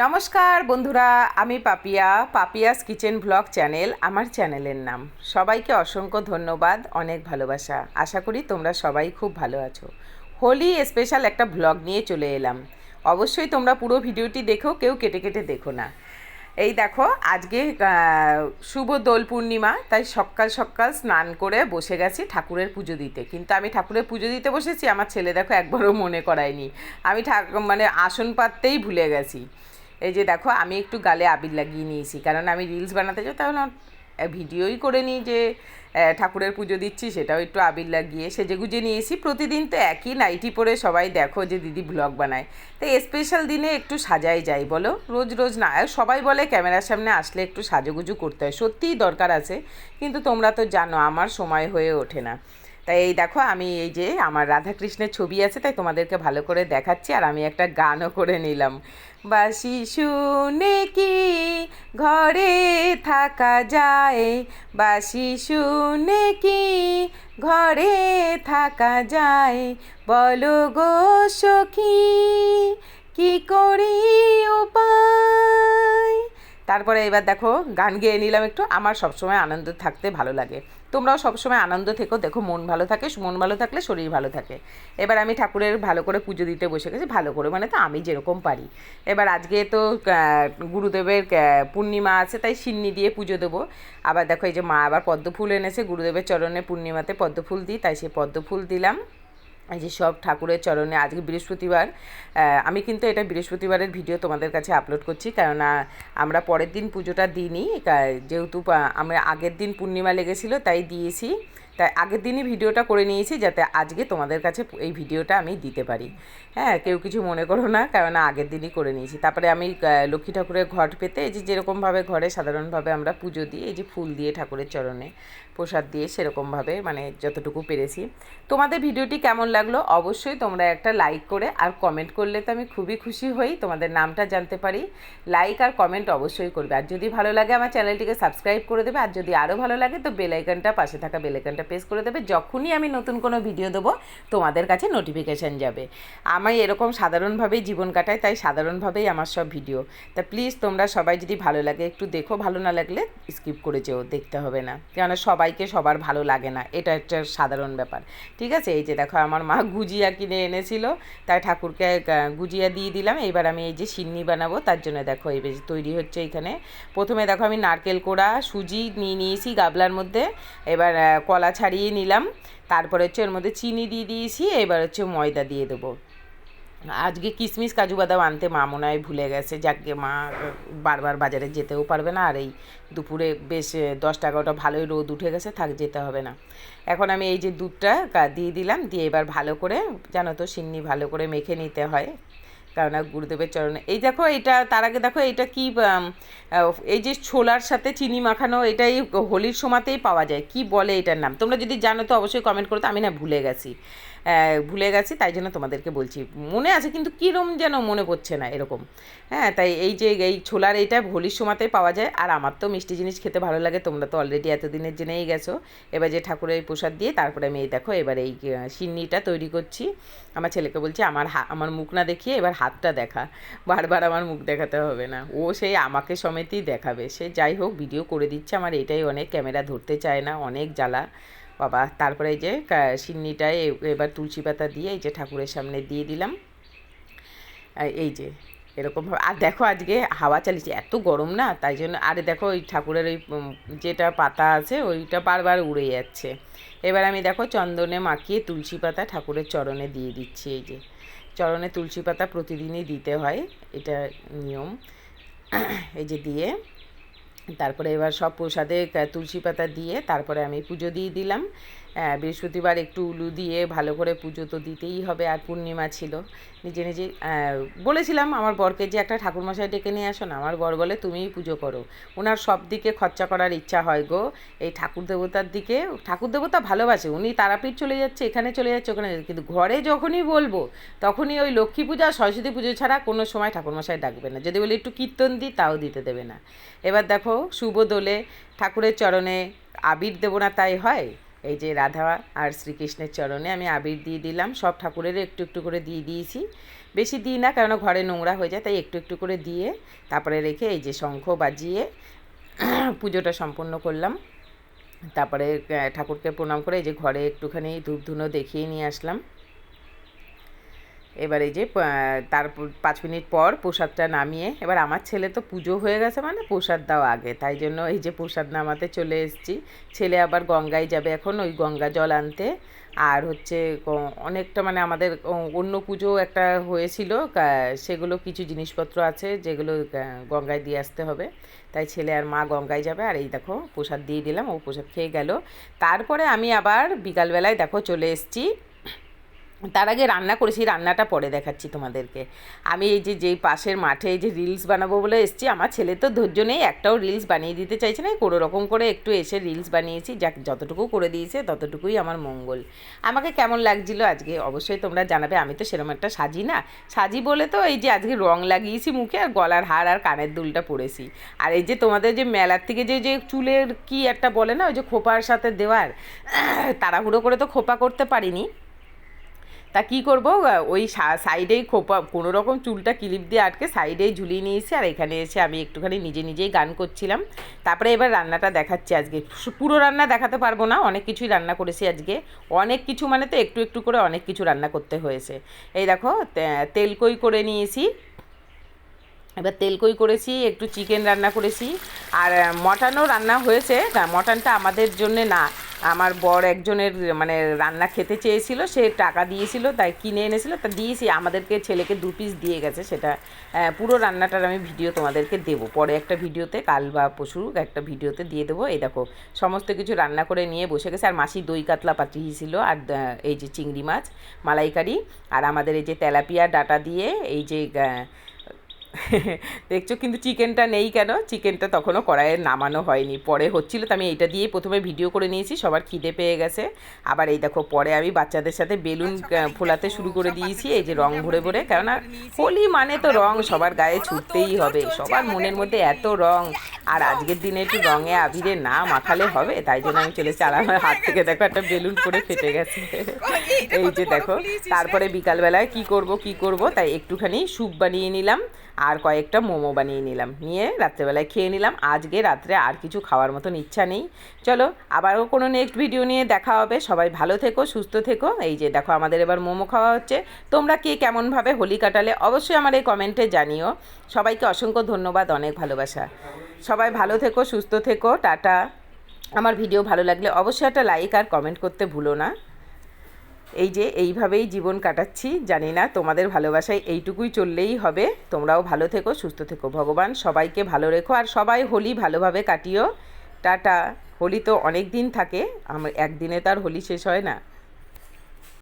নমস্কার বন্ধুরা, আমি Papiya, Papiya's kitchen blog channel, আমার চ্যানেলের নাম। সবাইকে অসংখ্য ধন্যবাদ, অনেক ভালোবাসা। আশা করি তোমরা সবাই খুব ভালো আছো। হোলি স্পেশাল একটা ব্লগ নিয়ে চলে এলাম। অবশ্যই তোমরা পুরো ভিডিওটি দেখো, কেউ কেটে কেটে দেখো না। এই দেখো, আজকে শুভ দোল পূর্ণিমা, তাই সকাল সকাল স্নান করে বসে গেছি ঠাকুরের পুজো দিতে। কিন্তু আমি ঠাকুরের পুজো দিতে বসেছি, আমার ছেলে দেখো একবারও মনে করায়নি। আমি ঠাক মানে আসন পাততেই ভুলে গেছি। এই যে দেখো, আমি একটু গালে আবির লাগিয়ে নিয়েছি। কারণ আমি রিলস বানাতে যাই, তাহলে ভিডিওই করে নিই যে ঠাকুরের পুজো দিচ্ছি, সেটাও একটু আবির লাগিয়ে সেজে গুজে নিয়েছি। প্রতিদিন তো একই নাইটি পরে সবাই দেখো যে দিদি ব্লগ বানায়। তো স্পেশাল দিনে একটু সাজাই যাই, বলো? রোজ রোজ না সবাই বলে ক্যামেরার সামনে আসলে একটু সাজুগুজু করতে হয়। সত্যিই দরকার আছে, কিন্তু তোমরা তো জানো, আমার সময় হয়ে ওঠে না। তাই এই দেখো আমি এই যে আমার রাধাকৃষ্ণের ছবি আছে, তাই তোমাদেরকে ভালো করে দেখাচ্ছি আর আমি একটা গানও করে নিলাম। বাসি শুনে কি ঘরে থাকা যায় বাসি শুনে কি ঘরে থাকা যায়, বলো গো সখী, কি করি উপায়? তারপরে এবার দেখো গান গেয়ে নিলাম একটু। আমার সবসময় আনন্দ থাকতে ভালো লাগে। তোমরাও সবসময় আনন্দ থেকো। দেখো মন ভালো থাকে, মন ভালো থাকলে শরীর ভালো থাকে। এবার আমি ঠাকুরের ভালো করে পুজো দিতে বসে গেছি, ভালো করে। মানে তো আমি যেরকম পারি। এবার আজকে তো গুরুদেবের পূর্ণিমা আছে, তাই সিন্নি দিয়ে পুজো দেবো। আবার দেখো এই যে মা আবার পদ্ম ফুল এনেছে, গুরুদেবের চরণে পূর্ণিমাতে পদ্ম ফুল দিই, তাই সেই পদ্ম ফুল দিলাম। এই যে সব ঠাকুরের চরণে আজকে বৃহস্পতিবার আমি কিন্তু এটা বৃহস্পতিবারের ভিডিও তোমাদের কাছে আপলোড করছি, কেননা আমরা পরের দিন পুজোটা দিইনি যেহেতু আমরা আগের দিন পূর্ণিমা লেগেছিল তাই দিয়েছি, তাই আগের দিনই ভিডিওটা করে নিয়েছি যাতে আজকে তোমাদের কাছে এই ভিডিওটা আমি দিতে পারি। হ্যাঁ কেউ কিছু মনে করো না, কেননা আগের দিনই করে নিয়েছি। তারপরে আমি লক্ষ্মী ঠাকুরের ঘট পেতে, এই যে যেরকমভাবে ঘরে সাধারণভাবে আমরা পুজো দিই, এই যে ফুল দিয়ে ঠাকুরের চরণে প্রসাদ দিয়ে সেরকমভাবে মানে যতটুকু পেরেছি। তোমাদের ভিডিওটি কেমন লাগল? অবশ্যই তোমরা একটা লাইক করে আর কমেন্ট করলে তো আমি খুবই খুশি হই। তোমাদের নামটা জানতে পারি। লাইক আর কমেন্ট অবশ্যই করবে। আর যদি ভালো লাগে আমার চ্যানেলটিকে সাবস্ক্রাইব করে দেবে। আর যদি আরও ভালো লাগে তো বেলাইকনটা পাশে থাকা বেলাইকনটা প্রেস করে দেবে। যখনই আমি নতুন কোনো ভিডিও দেবো, তোমাদের কাছে নোটিফিকেশান যাবে। আমি এরকম সাধারণভাবেই জীবন কাটাই তাই সাধারণভাবেই আমার সব ভিডিও তা প্লিজ তোমরা সবাই যদি ভালো লাগে, একটু দেখো। ভালো না লাগলে স্কিপ করে যেও, দেখতে হবে না। কেননা সবাইকে সবার ভালো লাগে না। এটা একটা সাধারণ ব্যাপার। ঠিক আছে? এই যে দেখো, আমার মা গুজিয়া কিনে এনেছিল। তাই ঠাকুরকে গুজিয়া দিয়ে দিলাম। এবার আমি এই যে সিন্নি বানাবো, তার জন্য দেখো এই তৈরি হচ্ছে এখানে। প্রথমে দেখো আমি নারকেল কোড়া, সুজি নিয়ে নিয়েছি গাবলার মধ্যে। এবার কলা ছাড়িয়ে নিলাম। তারপরে হচ্ছে ওর মধ্যে চিনি দিয়ে দিয়েছি। এবার হচ্ছে ময়দা দিয়ে দেবো। আজকে কিশমিশ কাজু বাদাম আনতে মা মনে হয় ভুলে গেছে। যাকে মা বারবার বাজারে যেতেও পারবে না, আর এই দুপুরে বেশ দশটা এগারোটা ভালোই রোদ উঠে গেছে, থাক যেতে হবে না। এখন আমি এই যে দুধটা দিয়ে দিলাম, দিয়ে এবার ভালো করে জানো তো সিন্নি ভালো করে মেখে নিতে হয়। কারণ গুরুদেবের চরণে। এই দেখো এটা, তার আগে দেখো এটা কি এই যে ছোলার সাথে চিনি মাখানো, এটাই হোলির সময়তেই পাওয়া যায়। কি বলে এটার নাম? তোমরা যদি জানো তো অবশ্যই কমেন্ট করো, তো আমি না ভুলে গেছি। ভুলে গেছি, তাই জন্য তোমাদেরকে বলছি। মনে আছে কিন্তু কীরম যেন মনে পড়ছে না এরকম। হ্যাঁ তাই এই যে, এই ছোলার এইটা হোলির সময়তেই পাওয়া যায়। আর আমার তো মিষ্টি জিনিস খেতে ভালো লাগে, তোমরা তো অলরেডি এতদিনের জেনেই গেছো। এবার যে ঠাকুরের প্রসাদ দিয়ে, তারপরে আমি এই দেখো, এবার এই সিন্নিটা তৈরি করছি। আমার ছেলেকে বলছি, আমার আমার মুখ না দেখিয়ে এবার হাতটা দেখা। বারবার আমার মুখ দেখাতে হবে না। ও সেই আমাকে সমেতই দেখাবে। সে যাই হোক ভিডিও করে দিচ্ছে। আমার এটাই অনেক, ক্যামেরা ধরতে চায় না, অনেক জ্বালা। বাবা, তারপরে এই যে সিন্নিটায় এবার তুলসী পাতা দিয়ে এই যে ঠাকুরের সামনে দিয়ে দিলাম। এই যে এরকমভাবে আর দেখো আজকে হাওয়া চালিয়েছে এত গরম না, তাই জন্য, আরে দেখো ওই ঠাকুরের ওই যেটা পাতা আছে, ওইটা বারবার উড়ে যাচ্ছে। এবার আমি দেখো চন্দনে মাখিয়ে তুলসী পাতা ঠাকুরের চরণে দিয়ে দিচ্ছি, এই যে। চরণে তুলসী পাতা প্রতিদিনই দিতে হয়, এটা নিয়ম। এই যে দিয়ে তারপরে এবার সব প্রসাদে তুলসী পাতা দিয়ে তারপরে আমি পুজো দিয়ে দিলাম। বৃহস্পতিবার একটু উলু দিয়ে ভালো করে পুজো তো দিতেই হবে, আর পূর্ণিমা ছিল। নিজে নিজে বলেছিলাম আমার বরকে যে, একটা ঠাকুরমশাই ডেকে নিয়ে আসো না, আমার বর বলে তুমিই পুজো করো। ওনার সব দিকে খরচা করার ইচ্ছা হয় গো। এই ঠাকুর দেবতার দিকে, ঠাকুর দেবতা ভালোবাসে, উনি তারাপীঠ চলে যাচ্ছে, এখানে চলে যাচ্ছে, ওখানে কিন্তু ঘরে যখনই বলব, তখনই ওই লক্ষ্মী পূজা, সরস্বতী পুজো ছাড়া কোনো সময় ঠাকুরমশাই ডাকবে না। যদি বলি একটু কীর্তন দিই, তাও দিতে দেবে না। এবার দেখো শুভ দোলে ঠাকুরের চরণে আবির দেবো না তাই হয়? এই যে রাধা আর শ্রীকৃষ্ণের চরণে আমি আবির দিয়ে দিলাম। সব ঠাকুরের একটু একটু করে দিয়ে দিয়েছি। বেশি দিই না, কেননা ঘরে নোংরা হয়ে যায়, তাই একটু একটু করে দিয়ে তারপরে রেখে এই যে শঙ্খ বাজিয়ে পুজোটা সম্পন্ন করলাম। তারপরে ঠাকুরকে প্রণাম করে এই যে ঘরে একটুখানি ধূপ ধুনো দেখিয়ে নিয়ে আসলাম। এবার এই যে তার পাঁচ মিনিট পর প্রসাদটা নামিয়ে, এবার আমার ছেলে তো পুজো হয়ে গেছে মানে প্রসাদ দাও আগে। তাই জন্য এই যে প্রসাদ নামাতে চলে এসেছি। ছেলে আবার গঙ্গায় যাবে এখন, ওই গঙ্গা জল আনতে। আর হচ্ছে অনেকটা মানে আমাদের অন্য পুজো একটা হয়েছিল সেগুলো কিছু জিনিসপত্র আছে যেগুলো গঙ্গায় দিয়ে আসতে হবে। তাই ছেলে আর মা গঙ্গায় যাবে। আর এই দেখো, প্রসাদ দিয়ে দিলাম, ও প্রসাদ খেয়ে গেল। তারপরে আমি আবার বিকালবেলায় দেখো চলে এসেছি। তার আগে রান্না করেছি রান্নাটা পরে দেখাচ্ছি তোমাদেরকে। আমি এই যে, যেই পাশের মাঠে এই যে রিলস বানাবো বলে এসেছি, আমার ছেলে তো ধৈর্য নেই, একটাও রিলস বানিয়ে দিতে চাইছে না কোনো রকম করে একটু এসে রিলস বানিয়েছি, যাক, যতটুকু করে দিয়েছে, ততটুকুই আমার মঙ্গল। আমাকে কেমন লাগছিল আজকে? অবশ্যই তোমরা জানাবে, আমি তো সেরকম একটা সাজি না। সাজি বলে তো এই যে, আজকে রং লাগিয়েছি মুখে, আর গলার হার আর কানের দুলটা পরেছি। আর এই যে, তোমাদের যে মেলার থেকে যে যে চুলের কি একটা বলে না, ওই যে খোপার সাথে দেওয়ার, তাড়াহুড়ো করে তো খোপা করতে পারিনি। তা কি করব? ওই সাইডেই খোপা, কোনো রকম চুলটা ক্লিপ দিয়ে আটকে সাইডেই ঝুলিয়ে নিয়েছি আর এখানে এসে আমি একটুখানি নিজে নিজেই গান করছিলাম। তারপরে এবার রান্নাটা দেখাচ্ছি আজকে। পুরো রান্না দেখাতে পারব না, অনেক কিছুই রান্না করেছি আজকে। অনেক কিছু মানে তো একটু একটু করে অনেক কিছু রান্না করতে হয়েছে। এই দেখো তেলকই করে নিয়েছি? এবার তেলকই করেছি, একটু চিকেন রান্না করেছি। আর মটনও রান্না হয়েছে মটনটা আমাদের জন্যে না, আমার বর একজনের মানে রান্না খেতে চেয়েছিল, সে টাকা দিয়েছিল, তাই কিনে এনেছিল, তা দিয়েছি, আমাদেরকে ছেলেকে দু পিস দিয়ে গেছে, সেটা পুরো রান্নাটার আমি ভিডিও তোমাদেরকে দেবো। পরে একটা ভিডিওতে কাল বা পশু একটা ভিডিওতে দিয়ে দেবো, এই দেখো, সমস্ত কিছু রান্না করে নিয়ে বসে গেছে, আর মাসি দই কাতলা পাঠিয়েছিল, আর এই যে চিংড়ি মাছ, মালাইকারি, আর আমাদের এই যে তেলাপিয়া, ডাটা দিয়ে, এই যে দেখছ কিন্তু চিকেনটা নেই কেন? চিকেনটা তখনও কড়াইয়ে নামানো হয়নি। পরে হচ্ছিল তো আমি এটা দিয়েই প্রথমে ভিডিও করে নিয়েছি সবার খিদে পেয়ে গেছে। আবার এই দেখো পরে আমি বাচ্চাদের সাথে বেলুন ফোলাতে শুরু করে দিয়েছি এই যে রং ভরে ভরে কেননা হোলি মানে তো রং সবার গায়ে ছুটতেই হবে সবার মনের মধ্যে এত রং। আর আজকের দিনে একটু রঙে আবিরে না মাখালে হবে, তাই জন্য আমি চলে চালা আমার হাত থেকে দেখো একটা বেলুন পরে ফেটে গেছে। এই যে দেখো, তারপরে বিকালবেলায় কি করব কি করব, তাই একটুখানি স্যুপ বানিয়ে নিলাম আর কয়েকটা মোমো বানিয়ে নিলাম। নিয়ে রাত্রেবেলায় খেয়ে নিলাম। আজকে রাত্রে আর কিছু খাওয়ার মতন ইচ্ছা নেই। চলো, আবারও কোনো নেক্সট ভিডিও নিয়ে দেখা হবে। সবাই ভালো থেকো, সুস্থ থেকো। এই যে দেখো, আমাদের এবার মোমো খাওয়া হচ্ছে। তোমরা কে কেমনভাবে হোলি কাটালে অবশ্যই আমার এই কমেন্টে জানিও। সবাইকে অসংখ্য ধন্যবাদ, অনেক ভালোবাসা। সবাই ভালো থেকো, সুস্থ থেকো, টাটা। আমার ভিডিও ভালো লাগলে অবশ্যই একটা লাইক আর কমেন্ট করতে ভুলো না। এই যে এইভাবেই জীবন কাটাচ্ছি, জানি না তোমাদের ভালোবাসায় এইটুকুই চললেই হবে। তোমরাও ভালো থেকো, সুস্থ থেকো। ভগবান সবাইকে ভালো রেখো আর সবাই হোলি ভালোভাবে কাটিও। টাটা। হোলি তো অনেক দিন থাকে, আমার একদিনে তো আর হোলি শেষ হয় না।